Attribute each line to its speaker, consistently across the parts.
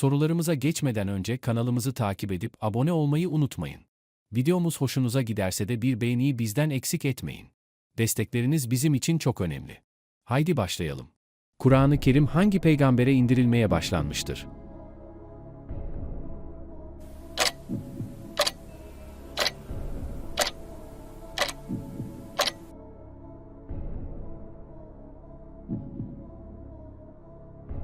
Speaker 1: Sorularımıza geçmeden önce kanalımızı takip edip abone olmayı unutmayın. Videomuz hoşunuza giderse de bir beğeniyi bizden eksik etmeyin. Destekleriniz bizim için çok önemli. Haydi başlayalım. Kur'an-ı Kerim hangi peygambere indirilmeye başlanmıştır?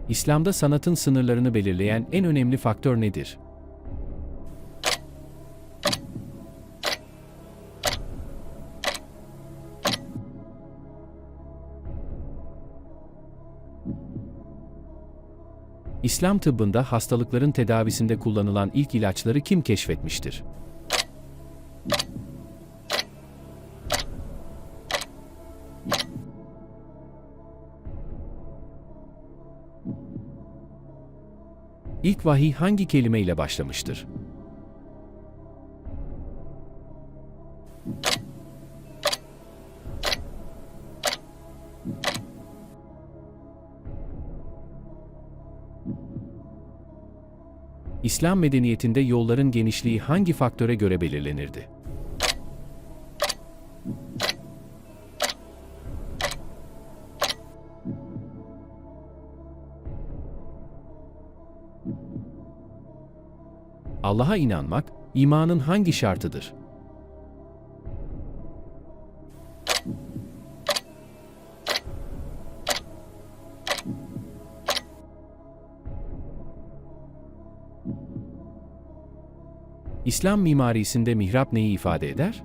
Speaker 1: İslam'da sanatın sınırlarını belirleyen en önemli faktör nedir? İslam tıbbında hastalıkların tedavisinde kullanılan ilk ilaçları kim keşfetmiştir? İlk vahiy hangi kelime ile başlamıştır? İslam medeniyetinde yolların genişliği hangi faktöre göre belirlenirdi? Allah'a inanmak, imanın hangi şartıdır? İslam mimarisinde mihrap neyi ifade eder?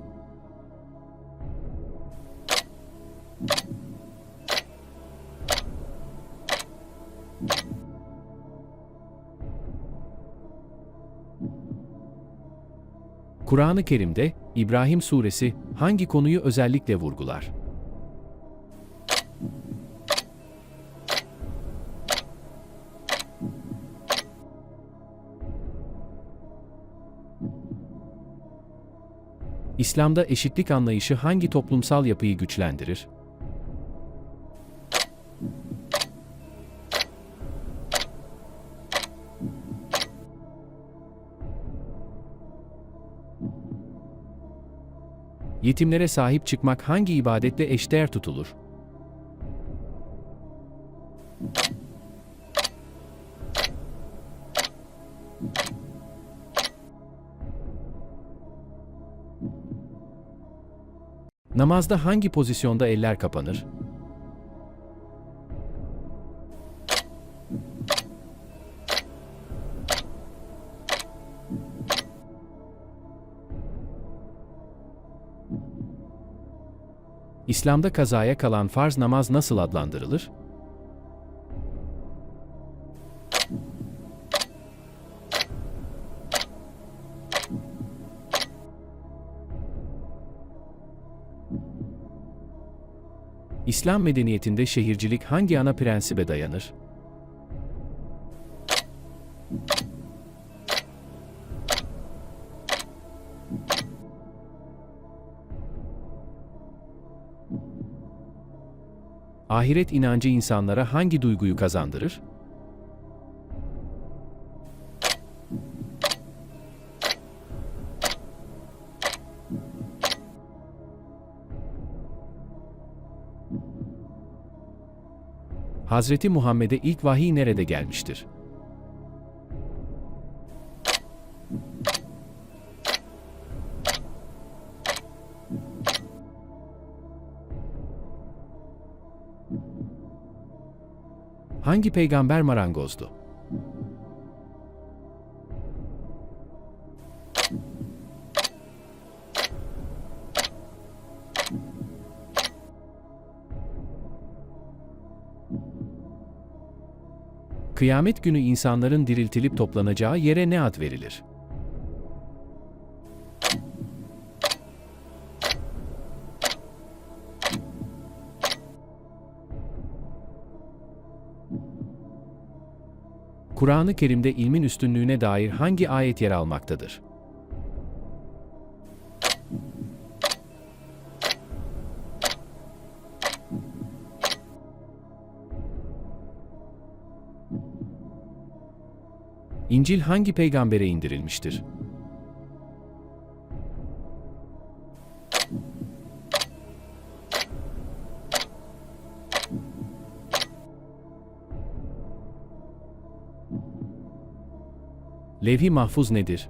Speaker 1: Kur'an-ı Kerim'de İbrahim suresi hangi konuyu özellikle vurgular? İslam'da eşitlik anlayışı hangi toplumsal yapıyı güçlendirir? Yetimlere sahip çıkmak hangi ibadetle eşdeğer tutulur? Namazda hangi pozisyonda eller kapanır? İslam'da kazaya kalan farz namaz nasıl adlandırılır? İslam medeniyetinde şehircilik hangi ana prensibe dayanır? Ahiret inancı insanlara hangi duyguyu kazandırır? Hazreti Muhammed'e ilk vahiy nerede gelmiştir? Hangi peygamber marangozdu? Kıyamet günü insanların diriltilip toplanacağı yere ne ad verilir? Kur'an-ı Kerim'de ilmin üstünlüğüne dair hangi ayet yer almaktadır? İncil hangi peygambere indirilmiştir? Levh-i Mahfuz nedir?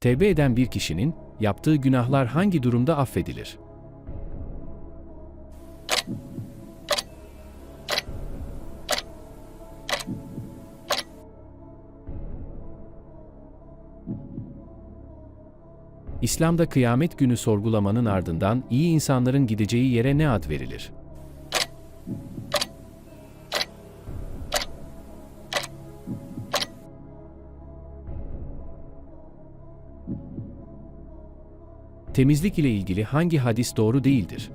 Speaker 1: Tevbe eden bir kişinin yaptığı günahlar hangi durumda affedilir? İslam'da kıyamet günü sorgulamanın ardından iyi insanların gideceği yere ne ad verilir? Temizlik ile ilgili hangi hadis doğru değildir?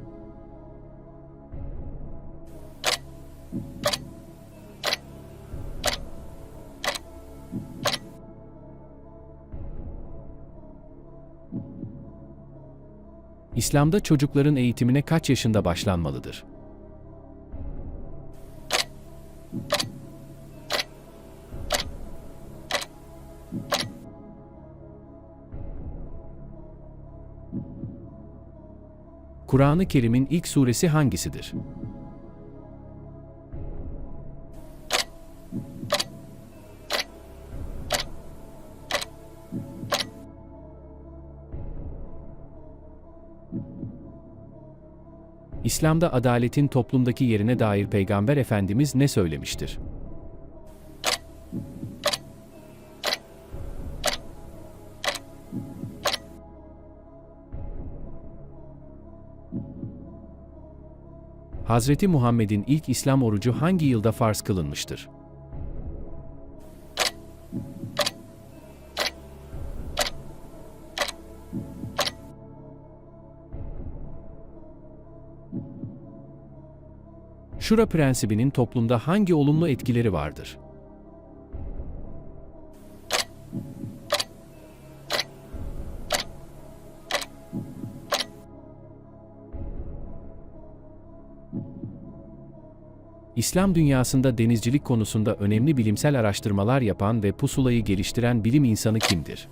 Speaker 1: İslam'da çocukların eğitimine kaç yaşında başlanmalıdır? Kur'an-ı Kerim'in ilk suresi hangisidir? İslam'da adaletin toplumdaki yerine dair Peygamber Efendimiz ne söylemiştir? Hazreti Muhammed'in ilk İslam orucu hangi yılda farz kılınmıştır? Şura prensibinin toplumda hangi olumlu etkileri vardır? İslam dünyasında denizcilik konusunda önemli bilimsel araştırmalar yapan ve pusulayı geliştiren bilim insanı kimdir?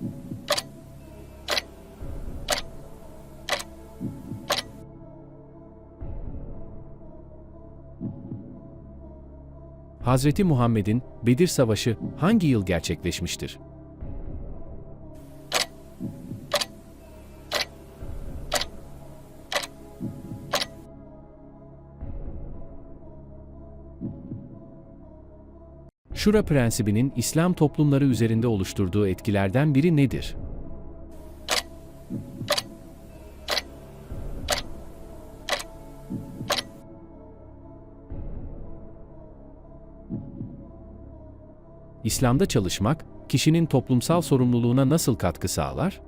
Speaker 1: Hazreti Muhammed'in Bedir Savaşı hangi yıl gerçekleşmiştir? Şura prensibinin İslam toplumları üzerinde oluşturduğu etkilerden biri nedir? İslam'da çalışmak, kişinin toplumsal sorumluluğuna nasıl katkı sağlar?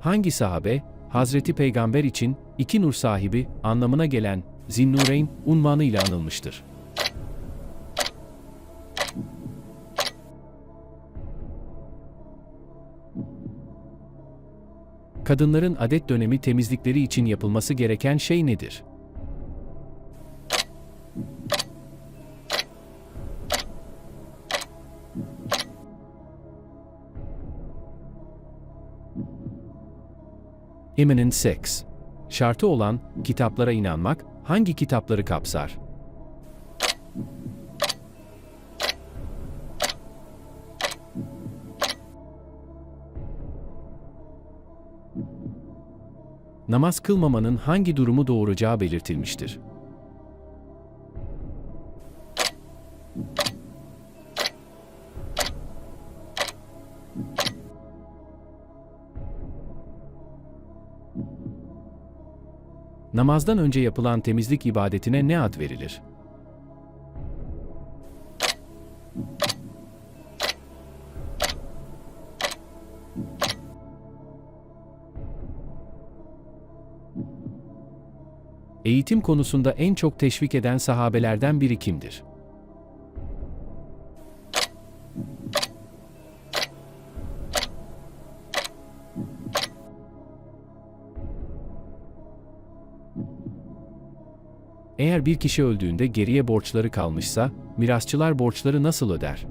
Speaker 1: Hangi sahabe, Hazreti Peygamber için iki nur sahibi anlamına gelen Zinnureyn unvanı ile anılmıştır? Kadınların adet dönemi temizlikleri için yapılması gereken şey nedir? Imminent Sex. Şartı olan kitaplara inanmak hangi kitapları kapsar? Namaz kılmamanın hangi durumu doğuracağı belirtilmiştir. Namazdan önce yapılan temizlik ibadetine ne ad verilir? Eğitim konusunda en çok teşvik eden sahabelerden biri kimdir? Eğer bir kişi öldüğünde geriye borçları kalmışsa, mirasçılar borçları nasıl öder?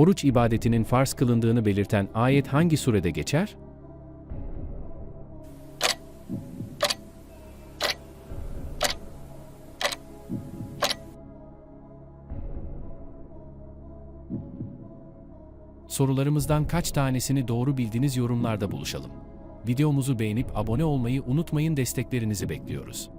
Speaker 1: Oruç ibadetinin farz kılındığını belirten ayet hangi surede geçer? Sorularımızdan kaç tanesini doğru bildiniz yorumlarda buluşalım. Videomuzu beğenip abone olmayı unutmayın desteklerinizi bekliyoruz.